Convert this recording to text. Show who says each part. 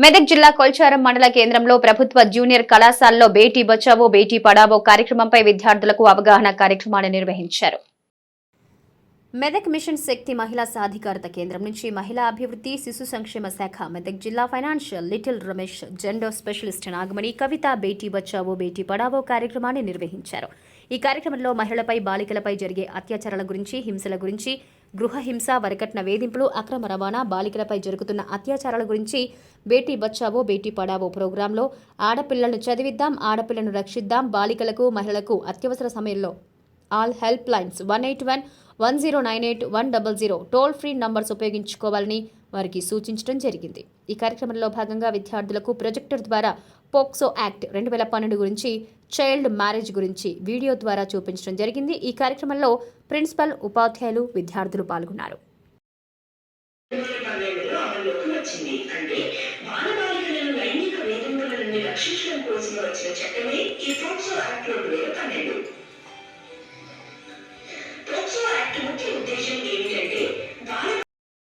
Speaker 1: మెదక్ జిల్లా కొల్చారం మండల కేంద్రంలో ప్రభుత్వ జూనియర్ కళాశాలలో బేటీ బచావో బేటీ పడావో కార్యక్రమంపై విద్యార్థులకు అవగాహన కార్యక్రమాన్ని నిర్వహించారు. మెదక్ మిషన్ శక్తి మహిళా సాధికారత కేంద్రం నుంచి మహిళా అభివృద్ధి శిశు సంక్షేమ శాఖ మెదక్ జిల్లా financial literacy Ramesh gender specialist Nagamani Kavitha Beti Bachao Beti Padhao కార్యక్రమాన్ని నిర్వహించారు. ఈ కార్యక్రమంలో మహిళలపై బాలికలపై జరిగే అత్యాచారాల గురించి హింసల గురించి గృహ హింస వరకట్న వేధింపులు అక్రమ రవాణా బాలికలపై జరుగుతున్న అత్యాచారాల గురించి బేటీ బచావో బేటీ పడావో ప్రోగ్రాంలో ఆడపిల్లలను చదివిద్దాం ఆడపిల్లను రక్షిద్దాం బాలికలకు మహిళలకు అత్యవసర సమయంలో. All helplines one eight one one zero nine eight one double zero toll free numbers ఉపయోగించుకోవాలని వారికి సూచించడం జరిగింది. ఈ కార్యక్రమంలో భాగంగా విద్యార్థులకు ప్రొజెక్టర్ ద్వారా పోక్సో యాక్ట్ రెండు వేల పన్నెండు గురించి చైల్డ్ మ్యారేజ్ గురించి వీడియో ద్వారా చూపించడం జరిగింది. ఈ కార్యక్రమంలో ప్రిన్సిపల్ ఉపాధ్యాయులు విద్యార్థులు పాల్గొన్నారు.
Speaker 2: రక్షించడం కోసం వచ్చిన చట్టమే ఈ పోక్సో యాక్ట్